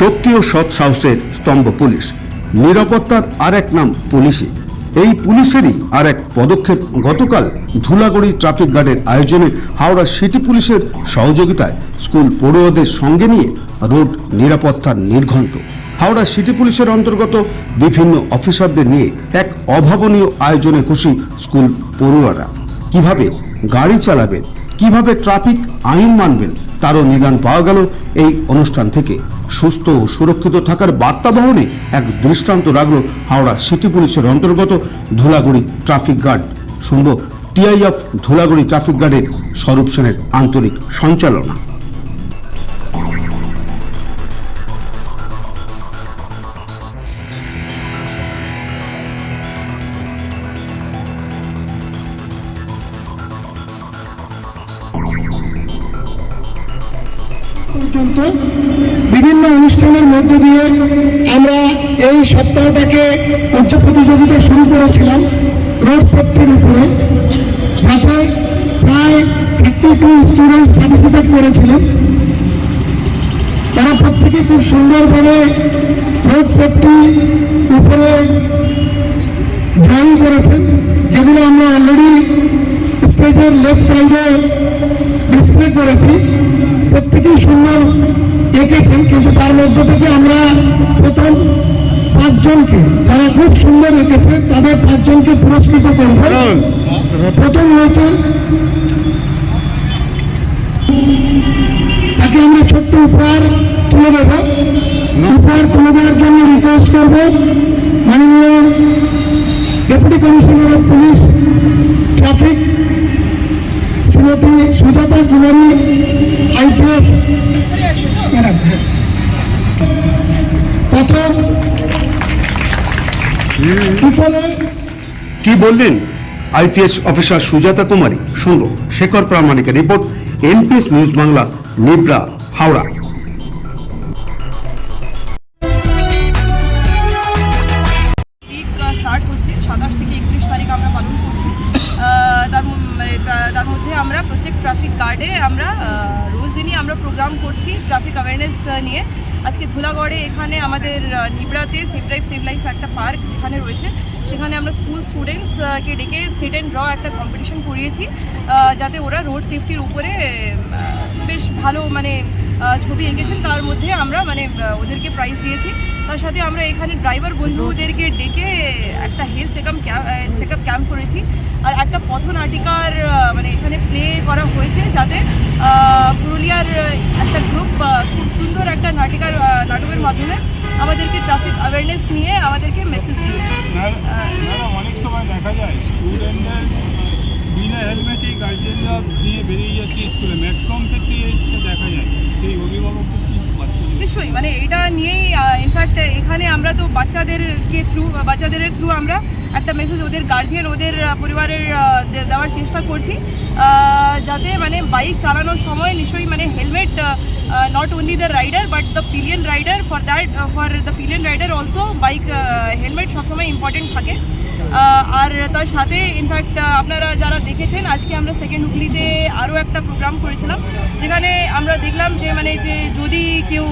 শক্তি ও সৎ সাহসের স্তম্ভ পুলিশ। নিরাপত্তার আর এক নাম পুলিশই। এই পুলিশেরই আর এক পদক্ষেপ গতকাল ধুলাগড়ি ট্রাফিক গার্ডের আয়োজনে হাওড়া সিটি পুলিশের সহযোগিতায় স্কুল পড়ুয়াদের সঙ্গে নিয়ে রোড নিরাপত্তার নির্ঘণ্ট। হাওড়া সিটি পুলিশের অন্তর্গত বিভিন্ন অফিসারদের নিয়ে এক অভাবনীয় আয়োজনে খুশি স্কুল পড়ুয়ারা। কীভাবে গাড়ি চালাবেন, কীভাবে ট্রাফিক আইন মানবেন, তারও নিদান পাওয়া গেল এই অনুষ্ঠান থেকে। সুস্থ ও সুরক্ষিত থাকার বার্তা বহনে এক দৃষ্টান্ত রাখল হাওড়া সিটি পুলিশের অন্তর্গত ধুলাগুড়ি ট্রাফিক গার্ড। শুনব টিআই অফ ধুলাগুড়ি ট্রাফিক গার্ডের স্বরূপ সেনের আন্তরিক সঞ্চালনা। পর্যন্ত বিভিন্ন অনুষ্ঠানের মধ্য দিয়ে আমরা এই সপ্তাহটাকে উচ্চ প্রতিযোগিতা শুরু করেছিলাম রোড সেফটির উপরে, যাতে প্রায় থার্টি টু স্টুডেন্টস পার্টিসিপেট করেছিলেন। তারা প্রত্যেকে খুব সুন্দরভাবে রোড সেফটি উপরে ড্রয়িং করেছেন, যেগুলো আমরা অলরেডি স্টেজের লেফট সাইডে ডিসপ্লে করেছি। প্রত্যেকেই সুন্দর এঁকেছেন কিন্তু তার মধ্যে থেকে আমরা প্রথম পাঁচজনকে যারা খুব সুন্দর এঁকেছে তাদের পাঁচজনকে পুরস্কৃত করব। প্রথম হয়েছেন তাকে আমরা ছোট্ট উপহার তুলে দেব। উপহার তুলে দেওয়ার জন্য রিকোয়েস্ট করব। মাননীয় deputy commissioner of police traffic Shrimati Sujata Kumari IPS. Madam হ্যাঁ প্রথম কি বললেন? IPS officer Sujata Kumari. শুনব Shekhar প্রামাণিকের report NPS news Bangla Nibra Howrah. Start হচ্ছে সাতাশ থেকে একত্রিশ তারিখ আমরা পালন করছি। আহ, তার তার মধ্যে আমরা প্রত্যেক ট্রাফিক গার্ডে আমরা দিনই আমরা প্রোগ্রাম করছি ট্রাফিক অ্যাওয়ারনেস নিয়ে। আজকে ধুলাগড়ে এখানে আমাদের নিবড়াতে সেফ ড্রাইভ সেভ লাইফ একটা পার্ক যেখানে রয়েছে। সেখানে আমরা স্কুল স্টুডেন্টসকে ডেকে সেট অ্যান্ড ড্র একটা কম্পিটিশন করিয়েছি যাতে ওরা রোড সেফটির উপরে বেশ ভালো মানে ছবি এঁকেছেন, তার মধ্যে আমরা মানে ওদেরকে প্রাইজ দিয়েছি। তার সাথে আমরা এখানে ড্রাইভার বন্ধুদেরকে ডেকে একটা health checkup check up camp করেছি। আর একটা পথনাটিকার মানে এখানে প্লে করা হয়েছে যাতে পুরুলিয়ার একটা গ্রুপ খুব সুন্দর একটা নাটিকার নাটকের মাধ্যমে আমাদেরকে ট্রাফিক অ্যাওয়ারনেস নিয়ে আমাদেরকে মেসেজ দিয়েছে। অনেক সময় দেখা যায় বিনা গার্জেনরা নিয়ে বেরিয়ে যাচ্ছে স্কুলে। ম্যাক্সিমাম ক্ষেত্রে দেখা যায় সেই অভিভাবককে কি নিশ্চয়ই মানে এটা নিয়েই ইনফ্যাক্ট এখানে আমরা তো বাচ্চাদেরকে থ্রু বাচ্চাদের থ্রু আমরা একটা মেসেজ ওদের গার্জিয়ান ওদের পরিবারের দেওয়ার চেষ্টা করছি। যাতে মানে বাইক চালানোর সময় নিশ্চয়ই মানে helmet not only the rider but the pillion rider for that for the pillion rider also bike helmet সবসময় ইম্পর্টেন্ট থাকে। আর তার সাথে ইনফ্যাক্ট আপনারা যারা দেখেছেন, আজকে আমরা সেকেন্ড হুগলিতে আরও একটা প্রোগ্রাম করেছিলাম। যেখানে আমরা দেখলাম যে মানে যে যদি কেউ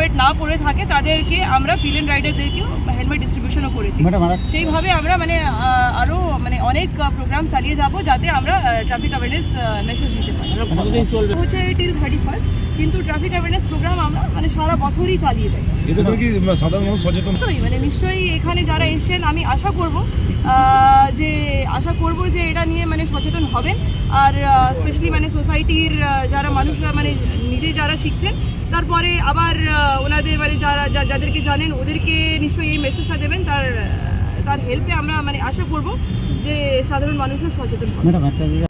হেলমেট না পরে থাকে তাদেরকে আমরা পিলিয়ন রাইডারদেরকেও হেলমেট ডিস্ট্রিবিউশনও করেছি। সেইভাবে আমরা মানে আহ, আরও মানে অনেক প্রোগ্রাম চালিয়ে যাব যাতে আমরা ট্রাফিক অ্যাওয়ারনেস মেসেজ দিতে পারি। হচ্ছে টিল থার্টি ফার্স্ট কিন্তু ট্রাফিক অ্যাওয়ারনেস প্রোগ্রাম আমরা মানে সারা বছরই চালিয়ে যাই। নিশ্চয়ই মানে নিশ্চয়ই এখানে যারা এসেছেন আমি আশা করব যে আশা করব যে এটা নিয়ে মানে সচেতন হবেন। আর স্পেশালি মানে সোসাইটির যারা মানুষরা মানে নিজে যারা শিখছেন, তারপরে আবার ওনাদের মানে যারা যাদেরকে জানেন, ওদেরকে নিশ্চয়ই এই মেসেজটা দেবেন, তার তার হেল্পে আমরা মানে আশা করব যে সাধারণ মানুষও সচেতন হবে।